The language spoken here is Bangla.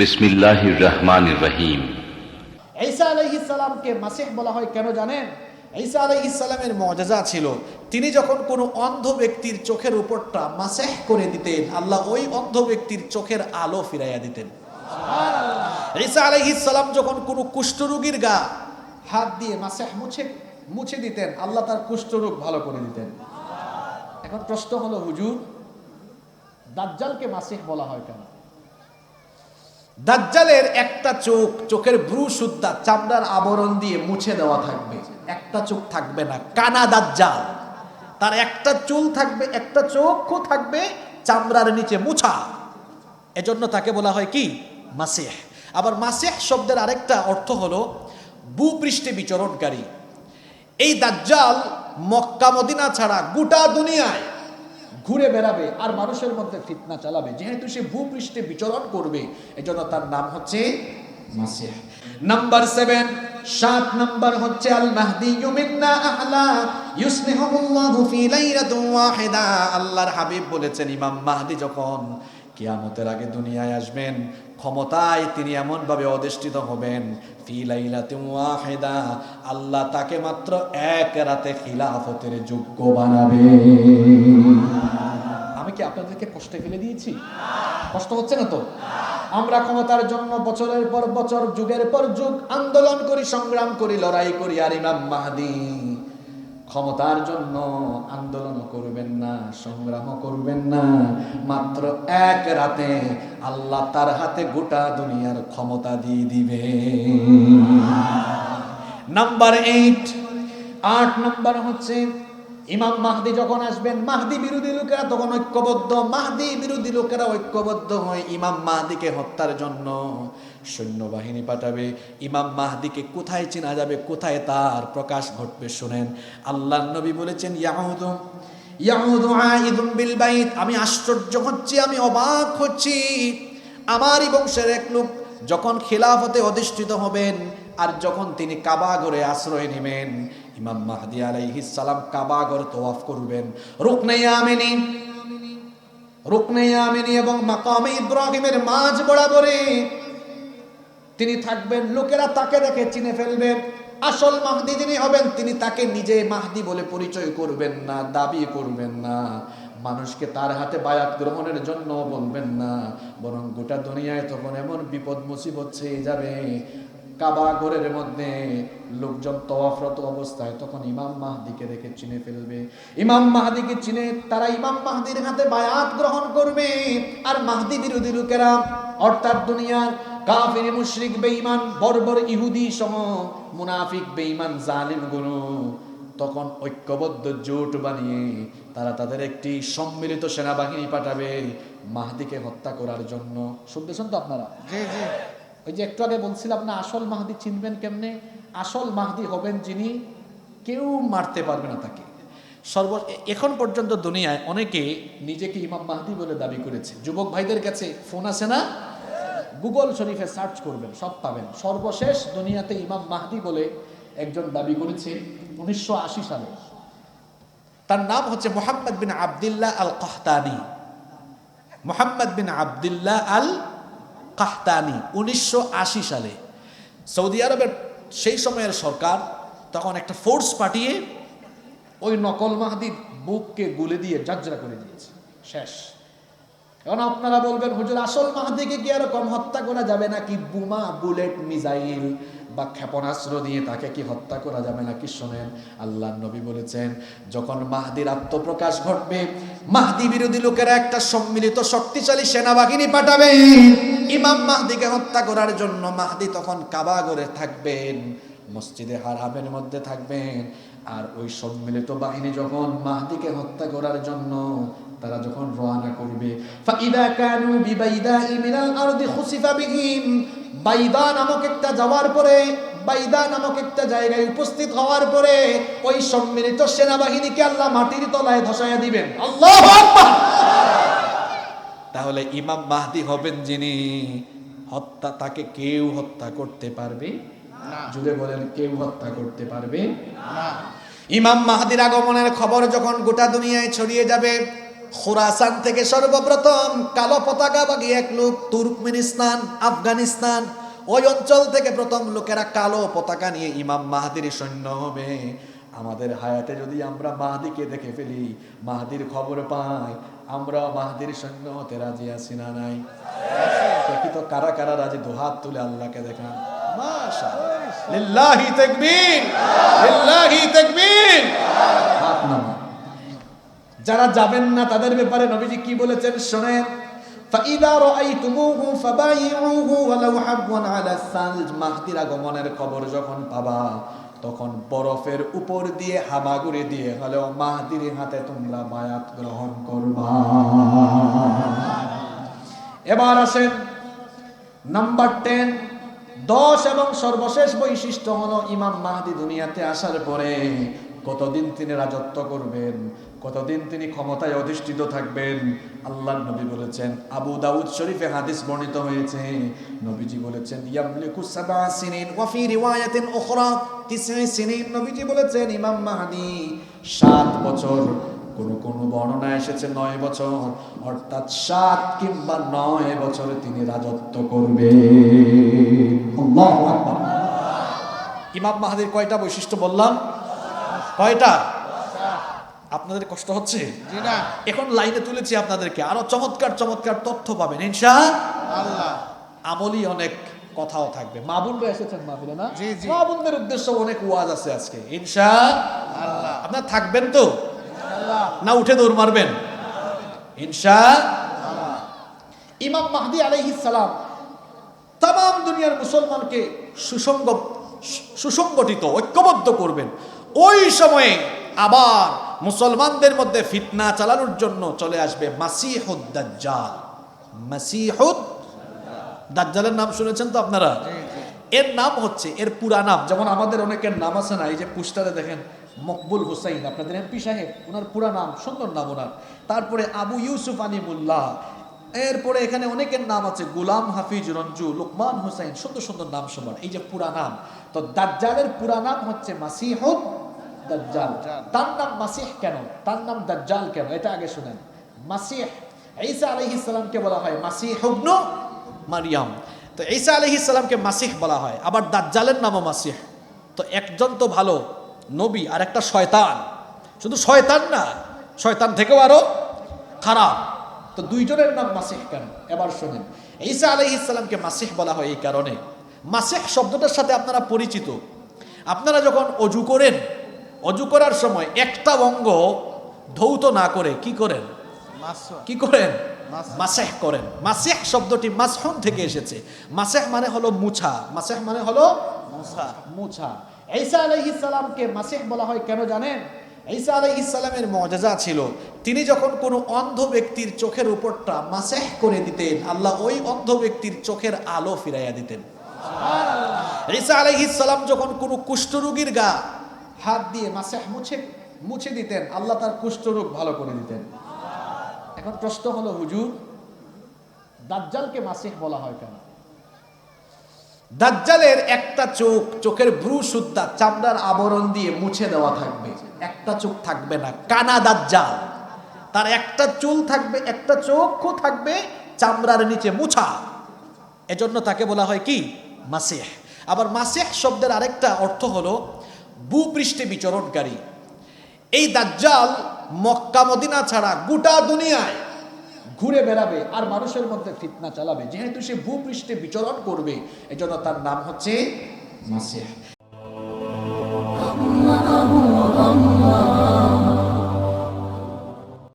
বিসমিল্লাহির রহমানির রহিম। ঈসা আলাইহিস সালামকে মাসিহ বলা হয়, কেন জানেন? ঈসা আলাইহিস সালামের মজেজা ছিল, তিনি যখন কোনো অন্ধ ব্যক্তির চোখের উপরটা মাসেহ করে দিতেন, আল্লাহ ওই অন্ধ ব্যক্তির চোখের আলো ফিরাইয়া দিতেন। ঈসা আলাইহিস সালাম যখন কোনো কুষ্ঠরোগীর গা হাত দিয়ে মাসেহ মুছে মুছে দিতেন, আল্লাহ তার কুষ্ঠরোগ ভালো করে দিতেন। এখন প্রশ্ন হলো, হুজুর, দাজ্জালকে মাসিহ বলা হয় কেন? দাজ্জালের একটা চোখ, চোখের ব্রু সুদ্ধা চামড়ার আবরণ দিয়ে মুছে দেওয়া থাকবে। একটা চোখ থাকবে না, কানা দাজ্জাল। তার একটা চুল থাকবে, একটা চোখও থাকবে চামড়ার নিচে মুছা। এজন্য তাকে বলা হয় কি? মাসেহ। আবার মাসেহ শব্দের আরেকটা অর্থ হলো ভূপৃষ্ঠে বিচরণকারী। এই দাজ্জাল মক্কা মদিনা ছাড়া গোটা দুনিয়ায় ঘুরে বেড়াবে আর মানুষের মধ্যে ফিতনা চালাবে। যেহেতু সে ভূপৃষ্ঠে বিচরণ করবে, এজন্য তার নাম হচ্ছে মাসিহ। নাম্বার সেভেন সাত নাম্বার হচ্ছে আল মাহদি ইউমিন্না আহলা ইউসলিহুল্লাহু ফি লাইলাতিন ওয়াহিদা। আল্লাহর হাবিব বলেছেন, ইমাম মাহদি যখন কিয়ামতের আগে দুনিয়ায় আসবেন ক্ষমতায় তিনি এমনভাবে অধিষ্ঠিত হবেন আল্লাহ তাকে মাত্র এক রাতে খিলাফতের যোগ্য বানাবে। আমি কি আপনাদেরকে কষ্টে ফেলে দিয়েছি? কষ্ট হচ্ছে না তো? আমরা ক্ষমতার জন্য বছরের পর বছর, যুগের পর যুগ, আন্দোলন করি, সংগ্রাম করি, লড়াই করি, আর ইমাম মাহাদি ক্ষমতার জন্য আন্দোলন করবেন না সংগ্রাম করবেন না। মাত্র এক রাতে আল্লাহ তার হাতে গোটা দুনিয়ার ক্ষমতা দিয়ে দিবে। নাম্বার এইট আট নাম্বার হচ্ছে ইমাম মাহদি যখন আসবেন, মাহদি বিরোধী লোকেরা তখন ঐক্যবদ্ধ, মাহদি বিরোধী লোকেরা ঐক্যবদ্ধ হয় ইমাম মাহদিকে হত্যার জন্য সৈন্যবাহিনী পাঠাবে। ইমাম মাহদিকে কোথায় চেনা যাবে, কোথায় তার প্রকাশ ঘটবে শুনেন। আল্লাহ নবী বলেছেন, ইয়াহুদু ইয়াহুদু আইদুম বিল আমি আশ্চর্য হচ্ছি, আমি অবাক হচ্ছি। আমারই বংশের এক লোক যখন খিলাফতে অধিষ্ঠিত হবেন আর যখন তিনি কাবাগরে আশ্রয় নেবেন ইমাম মাহদি আলাইহিস সালাম কাবাগর তোয়াফ করবেন। রুকনে আমিনি রুকনে আমিনি এবং মাকামে ইব্রাহিমের মাঝ বরাবরে তিনি থাকবেন। লোকেরা তাকে দেখে চিনে ফেলবেন। আসল মাহদি যিনি হবেন, তিনি তাকে নিজে মাহদি বলে পরিচয় করবেন না, দাবি করবেন না। মানুষকে তার হাতে বায়াত গ্রহণের জন্য বলবেন না, বরং গোটা দুনিয়ায় তখন এমন বিপদ মুসিবত ছেয়ে যাবে কাবা ঘরের মধ্যে লোকজন তওয়াফরত অবস্থায় তখন ইমাম মাহদিকে দেখে চিনে ফেলবে। ইমাম মাহদিকে চিনে তারা ইমাম মাহদির হাতে বায়াত গ্রহণ করবে। আর মাহদি বিরোধী লোকেরা, অর্থাৎ দুনিয়ার কাফির, মুশরিক, বেঈমান, বর্বর ইহুদি সহ মুনাফিক, বেঈমান জালিম গুরু তখন ঐক্যবদ্ধ জোট বানিয়ে তারা তাদের একটি সম্মিলিত সেনাবাহিনী পাঠাবে মাহদিকে হত্যা করার জন্য। শুনতেছেন তো আপনারা? ওই যে একটু আগে বলছিলাম না, আসল মাহদি চিনবেন কেমনে? আসল মাহদি হবেন যিনি কেউ মারতে পারবে না তাকে। সর্ব, এখন পর্যন্ত দুনিয়ায় অনেকে নিজেকে ইমাম মাহদি বলে দাবি করেছে। যুবক ভাইদের কাছে ফোন আছে না? গুগল শরীফে সার্চ করবেন, সব পাবেন। সর্বশেষ দুনিয়াতে ইমাম মাহদি বলে একজন দাবি করেছে উনিশশো আশি সালে। তার নাম হচ্ছে Mohammed bin Abdullah Al Qahtani Mohammed bin Abdullah Al Qahtani, উনিশশো সালে। সৌদি আরবের সেই সময়ের সরকার তখন একটা ফোর্স পাঠিয়ে ওই নকল মাহাদির বুককে গুলে দিয়ে জাজরা করে দিয়েছে। শেষ। এখন আপনারা বলবেন, হুজুর, আসল মাহাদিকে কি এরকম হত্যা করা যাবে নাকি বোমা, বুলেট, মিসাইল বা ক্ষেপণাস্ত্র দিয়ে তাকে কি হত্যা করা যাবে নাকি? শোনেন আল্লাহ নবী বলেছেন, যখন মাহদির আত্মপ্রকাশ ঘটবে, মাহদি বিরোধী লোকেরা একটা সম্মিলিত শক্তিশালী সেনাবাহিনী পাঠাবে। ইমাম মাহদিকে হত্যা করার জন্য মাহদি তখন কাবা করে থাকবেন, মসজিদে হারামের মধ্যে থাকবেন। আর ওই সম্মিলিত বাহিনী যখন মাহদিকে হত্যা করার জন্য তারা যখন রওনা করবে। ফাইদা কানু বিবাইদাই মিনাল আরদি খুসিফা বিহিম। বাইদা নামক একটা যাওয়ার পরে, বাইদা নামক একটা জায়গায় উপস্থিত হওয়ার পরে ওই সম্মিলিত সেনাবাহিনীকে আল্লাহ মাটির তলায় ধসাইয়া দিবেন। আল্লাহু তাহলে ইমাম মাহদি হবেন যিনি, হত্যা, তাকে কেউ হত্যা করতে পারবে জুড়ে বলেন, কেউ হত্যা করতে পারবে ইমাম মাহাদির আগমনের খবর যখন গোটা দুনিয়ায় ছড়িয়ে যাবে খুরাসান থেকে সর্বপ্রথম কালো পতাকাবাগী এক লোক তুর্কমেনিস্তান, আফগানিস্তান, ওই অঞ্চল থেকে প্রথম লোকেরা কালো পতাকা নিয়ে ইমাম মাহাদির সৈন্য হবে। আমাদের হায়াতে যদি আমরা মাহাদিকে দেখে ফেলি, মাহাদির খবর পাই, আমরা মাহাদির সৈন্য হতে রাজি আছি না নাই? দেখি তো কারা কারা রাজি দুহাত তুলে আল্লাহকে দেখান। লিল্লাহি তাকবীর। লিল্লাহি তাকবীর। হাত নামা যারা যাবেন না তাদের ব্যাপারে নবীজি কি বলেছেন শোনেন মাহদির আগমনের খবর যখন পাবা, তখন বরফের উপর দিয়ে হামাগুড়ি দিয়ে হলেও মাহদির হাতে তোমরা মায়াত গ্রহণ করবা। এবার আসেন, নাম্বার টেন, দশ এবং সর্বশেষ বৈশিষ্ট্য হলো ইমাম মাহদি দুনিয়াতে আসার পরে কতদিন তিনি রাজত্ব করবেন? কতদিন তিনি ক্ষমতায় অধিষ্ঠিত থাকবেন? আল্লাহ নবী বলেছেন, আবু দাউদ শরীফে হাদিস বর্ণিত হয়েছে। নবীজি বলেছেন, ইয়ামলিকু সাবআ সিনিন ওয়া ফি রিওয়ায়াতিন উখরা, তিসঈ সিনিন। নবীজি বলেছেন, ইমাম মাহদি, সাত বছর। কোন কোন বর্ণনা এসেছে নয় বছর। অর্থাৎ সাত কিংবা নয় বছরে তিনি রাজত্ব করবে ইমাম মাহাদির কয়টা বৈশিষ্ট্য বললাম? কয়টা? আপনাদের কষ্ট হচ্ছে? এখন লাইনে তুলেছি আপনাদেরকে। আরও চমৎকার চমৎকার তথ্য পাবেন ইনশা আল্লাহ। আমলি অনেক কথাও থাকবে। মা বোনরা এসেছেন মাহফিলে না। মা বোনদের উদ্দেশ্য অনেক ওয়াজ আছে আজকে ইনশা আল্লাহ। আপনার থাকবেন তো? না উঠে দৌড় মারবেন? ইনশা ইমাম মাহদি আলাইহিস সালাম তাম দুনিয়ার মুসলমানকে সুসঙ্গ সুসংগঠিত ঐক্যবদ্ধ করবেন। ওই সময়ে আবার মুসলমানদের মধ্যে ফিতনা চালানোর জন্য চলে আসবে মাসিহুদ দাজ্জাল। মাসিহুদ দাজ্জালের নাম শুনেছেন তো আপনারা? এর নাম হচ্ছে এর পুরা নাম যেমন আমাদের অনেকের নাম আছে না এই যে পুস্টারে দেখেন মকবুল হুসাইন আপনাদের এমপি সাহেব ওনার পুরা নাম সুন্দর নাম ওনার। তারপরে আবু ইউসুফ আলিমুল্লাহ এরপরে এখানে অনেকের নাম আছে গুলাম হাফিজ রঞ্জু লোকমান হুসাইন সুন্দর সুন্দর নাম সমান এই যে পুরা নাম। তো দাজ্জালের পুরা নাম হচ্ছে মাসিহুদ দাজ্জাল। তার নাম মাসিহ কেন? তার নাম দাজ্জাল কেন? এটা আগে শুনেন। মাসিহ, ঈসা আলাইহিস সালামকে বলা হয় মাসিহ ইবনু মারিয়াম। তো ঈসা আলাইহিস সালামকে মাসিহ বলা হয়। আবার দাজ্জালের নামও মাসিহ। তো একজন তো ভালো নবী আর একটা শয়তান। শুধু শয়তান না, শয়তান থেকেও আরও খারাপ। তো দুইজনের নাম মাসিহ কেন? এবার শোনেন। ঈসা আলাইহিস সালামকে মাসিহ বলা হয় এই কারণে। মাসিহ শব্দটার সাথে আপনারা পরিচিত। আপনারা যখন অজু করেন অজু করার সময় একটা অঙ্গ ধৌত না করে কি করেন? কি করেন? মাসেহ। করেন। মাসেহ শব্দটি মাসহুন থেকে এসেছে। মাসেহ মানে হলো মুছা। মাসেহ মানে হলো মুসা মুছা। ঈসা আলাইহিস সালামকে মাসিহ বলা হয় কেন জানেন? ঈসা আলাইহিস সালামের মর্যাদা ছিল তিনি যখন কোনো অন্ধ ব্যক্তির চোখের উপরটা মাসেহ করে দিতেন আল্লাহ ওই অন্ধ ব্যক্তির চোখের আলো ফিরাইয়া দিতেন। ঈসা আলাইহিস সালাম যখন কোনো কুষ্ঠরোগীর গা হাত দিয়ে মাসেহ মুছে মুছে দিতেন, আল্লাহ তার কুষ্ঠরোগ ভালো করে দিতেন। এখন প্রশ্ন হলো, হুজুর, দাজ্জালকে মাসিহ বলা হয় কেন? দাজ্জালের একটা চোখ, চোখের ভ্রু সুদ্ধা চামড়ার আবরণ দিয়ে মুছে দেওয়া থাকবে। একটা চোখ থাকবে না, কানা দাজ্জাল। তার একটা চুল থাকবে, একটা চোখও থাকবে চামড়ার নিচে মুছা। এজন্য তাকে বলা হয় কি? মাসিহ। আবার মাসিহ শব্দের আরেকটা অর্থ হলো ভূপৃষ্ঠে বিচরণকারী। এই দাজ্জাল মক্কা মদিনা ছাড়া গোটা দুনিয়ায় ঘুরে বেড়াবে আর মানুষের মধ্যে ফিতনা চালাবে। যেহেতু সে ভূপৃষ্ঠে বিচরণ করবে, এজন্য তার নাম হচ্ছে